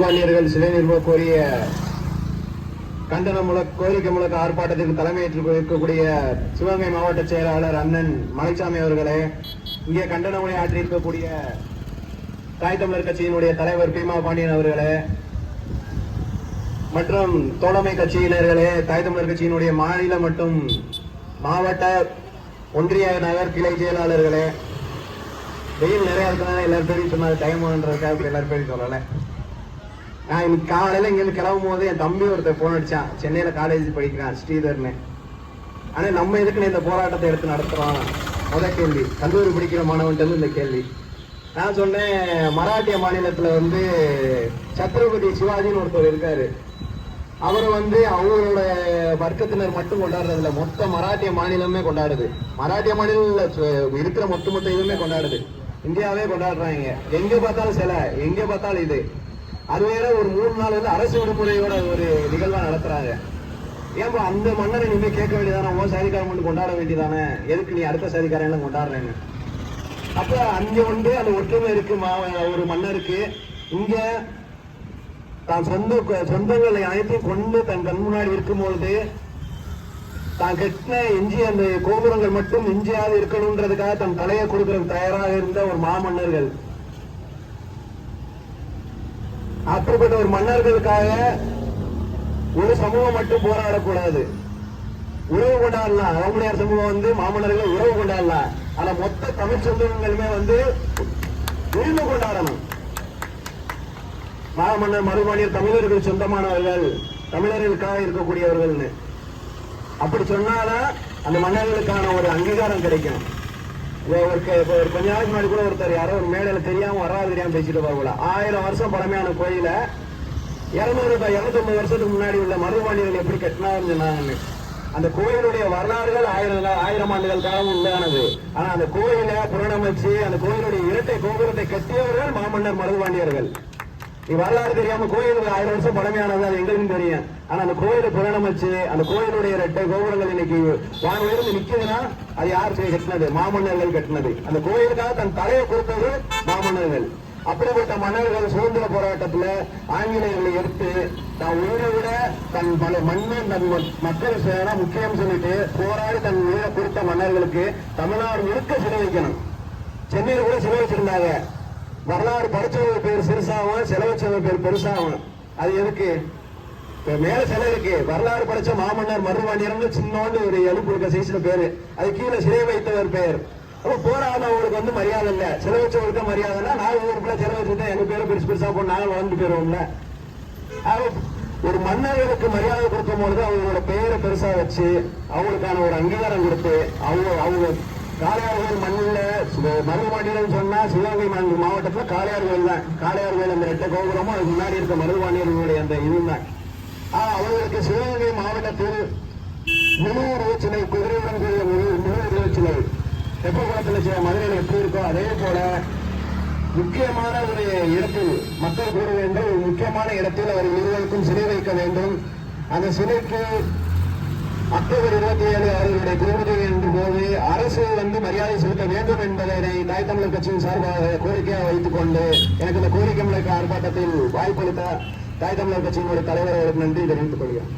பாண்டியர்கள் சிலை நிறுவ கோரிய கண்டன முழக்க கோரிக்கை முழக்க ஆர்ப்பாட்டத்திற்கு தலைமையேற்று இருக்கக்கூடிய சிவகங்கை மாவட்ட செயலாளர் அண்ணன் மலைச்சாமி அவர்களே இங்கே கண்டன உரை ஆற்றியிருக்கக்கூடிய தாய் தமிழர் கட்சியினுடைய தலைவர் பீமா பாண்டியன் அவர்களே மற்றும் தோழமை கட்சியினர்களே தாய் தமிழர் கட்சியினுடைய மாநில மற்றும் மாவட்ட ஒன்றிய நகர் கிளை செயலாளர்களே வெயில் நிறைய இருக்கிறனால எல்லாரும் பேரும் சொன்னாங்க டைம் ஆகுன்றதுக்காக எல்லாரும் பேரும் சொல்லலை. நான் இன்னைக்கு காலையில இங்கிருந்து கிளம்பும் போது என் தம்பி ஒருத்தர் போன் அடிச்சான். சென்னையில காலேஜ் படிக்கிறான் ஸ்ரீதர்னு. ஆனா நம்ம எதுக்குன்னு இந்த போராட்டத்தை எடுத்து நடத்துறோம்? முத கேள்வி. கல்லூரி படிக்கிற மாணவன்ட்டு இந்த கேள்வி. நான் சொன்னேன் மராட்டிய மாநிலத்துல வந்து சத்ரபதி சிவாஜின்னு ஒருத்தர் இருக்காரு. அவர் வந்து அவங்களோட வர்க்கத்தினர் மட்டும் கொண்டாடுறதில்ல மொத்த மராட்டிய மாநிலமே கொண்டாடுது. மராட்டிய மாநிலம் இருக்கிற மொத்த மொத்த இதுவுமே கொண்டாடுது. இந்தியாவே கொண்டாடுறாங்க. எங்க பார்த்தாலும் சிலை எங்க பார்த்தாலும் இது. அது வேற ஒரு மூணு நாள் வந்து அரசு விடுமுறையோட ஒரு நிகழ்வா நடத்துறாங்க. ஏன்பா அந்த மன்னரை நீ போய் கேட்க வேண்டியதானே? உன் சாதிக்காரன் மட்டும் கொண்டாட வேண்டியதானே? எதுக்கு நீ அடுத்த சாதிக்காரன் எல்லாம் கொண்டாடுறேன்னு அப்ப அங்க வந்து அந்த ஒற்றுமை இருக்கு ஒரு மன்னருக்கு இங்க தான் சொந்த சொந்தங்களை அனைத்தையும் கொண்டு தன் கண் முன்னாடி இருக்கும்பொழுது தான் கட்டின எஞ்சி அந்த கோபுரங்கள் மட்டும் எஞ்சியாவது இருக்கணும்ன்றதுக்காக தன் தலையை கொடுக்கறதுக்கு தயாராக இருந்த ஒரு மாமன்னர்கள். அப்படிப்பட்ட ஒரு மன்னர்களுக்காக ஒரு சமூகம் மட்டும் போராடக்கூடாது. உறவு கொண்டாடலாம் அவங்களுடைய சமூகம் வந்து மாமன்னர்கள் உறவு கொண்டாடலாம் ஆனா மொத்த தமிழ் சொந்தங்களுமே வந்து உரிமை கொண்டாடணும். மாமன்னர் மறுமணியர் தமிழர்கள் சொந்தமானவர்கள் தமிழர்களுக்காக இருக்கக்கூடியவர்கள்னு. அப்படி சொன்னாதான் அந்த மன்னர்களுக்கான ஒரு அங்கீகாரம் கிடைக்கும் ஒரு க- இப்போ ஒரு கொஞ்ச நாளைக்கு முன்னாடி கூட ஒருத்தர் யாரோ ஒரு மேடையில தெரியாம வராது தெரியாம பேசிட்டு போகல ஆயிரம் வருஷம் பழமையான கோயில இருநூறு இருநூத்தொம்பது வருஷத்துக்கு முன்னாடி உள்ள மருதுபாண்டியர்கள் எப்படி கட்டினாருன்னு சொன்னாங்கன்னு. அந்த கோயிலுடைய வரலாறுகள் ஆயிரம் ஆயிரம் ஆண்டுகள் காலம் உண்டானது. ஆனா அந்த கோயிலை புரணமைச்சு அந்த கோயிலுடைய இரட்டை கோபுரத்தை கட்டியவர்கள் மாமன்னர் மருதுபாண்டியர்கள் நீ வரலாறு தெரியாம கோயில் ஆயிரம் வருஷம் பழமையானது அது எங்களுக்கும் தெரியும். ஆனா அந்த கோயிலை புரணமைச்சு அந்த கோயிலுடைய ரெட்டை கோபுரங்கள் இன்னைக்கு வாங்க உயர்ந்து நிக்குதுன்னா அது யார் செய்ய கட்டினது? மாமன்னர்கள் கட்டினது. அந்த கோயிலுக்காக தன் தலையை கொடுத்தது மாமன்னர்கள். அப்படிப்பட்ட மன்னர்கள் சுதந்திர போராட்டத்துல ஆங்கிலேயர்களை எடுத்து தான் உயிரை விட தன் பல மன்னன் தன் மக்கள் சேர முக்கியம் சொல்லிட்டு போராடி தன் உயிரை கொடுத்த மன்னர்களுக்கு தமிழ்நாடு முழுக்க சிலை வைக்கணும். சென்னையில் கூட சிலை வச்சிருந்தாங்க. வரலாறு படிச்சவங்க பேர் சிறுசாகும் செலவச்சவங்க பேர் பெருசாகும் அது எதுக்கு? இப்ப மேல சிலை இருக்கு. வரலாறு படிச்ச மாமன்னர் மருதுபாண்டியர்னு சின்னோண்டு ஒரு எழுப்பு இருக்க சைஸ்ல பேரு. அது கீழே சிலை வைத்தவர் பேர். அப்ப போராடினவங்களுக்கு வந்து மரியாதை இல்ல. சிலை வச்சவங்களுக்கு மரியாதை இல்ல. நாங்க ஊருக்குள்ள சிலை வச்சுட்டு எங்க பேரும் பெருசு பெருசா போட்டு நாங்க வளர்ந்து போயிருவோம்ல. ஆக, ஒரு மன்னர்களுக்கு மரியாதை கொடுக்கும் பொழுது அவங்களோட பெயரை பெருசா வச்சு அவங்களுக்கான ஒரு அங்கீகாரம் கொடுத்து அவங்க அவங்க காளையார்கோயில் மண்ணில் மருதுபாண்டியர்கள் சொன்னால் சிவகங்கை மாவட்டத்தில் மாவட்டத்துல காளையார் கோயில் தான். காளையார் கோயில் அந்த ரெட்ட கோபுரமும் அதுக்கு முன்னாடி இருக்க மருதுபாண்டியர்களுடைய அந்த இதுவும் தான். அவர்களுக்கு சிவகங்கை மாவட்டத்தில் முழு சிலை குதிரையுடன் கூடிய முழு முழு சிலை தெப்பகுளத்தில் மதுரையில் எப்படி இருக்கோ அதே போல முக்கியமான ஒரு இடத்தில் மக்கள் கூற வேண்டும் ஒரு முக்கியமான இடத்தில் அவர் இருவருக்கும் சிலை வைக்க வேண்டும். அந்த சிலைக்கு அக்டோபர் இருபத்தி ஏழு அவர்களுடைய குடும்பத்தை என்ற போது அரசு வந்து மரியாதை செலுத்த வேண்டும் என்பதனை தாய் தமிழர் கட்சியின் சார்பாக கோரிக்கையாக வைத்துக் கொண்டு எனக்கு இந்த கோரிக்கை முழக்க ஆர்ப்பாட்டத்தில் வாய்ப்பளித்த தாய் தமிழர் கட்சியினுடைய தலைவர் அவருக்கு நன்றி தெரிவித்துக் கொள்கிறேன்.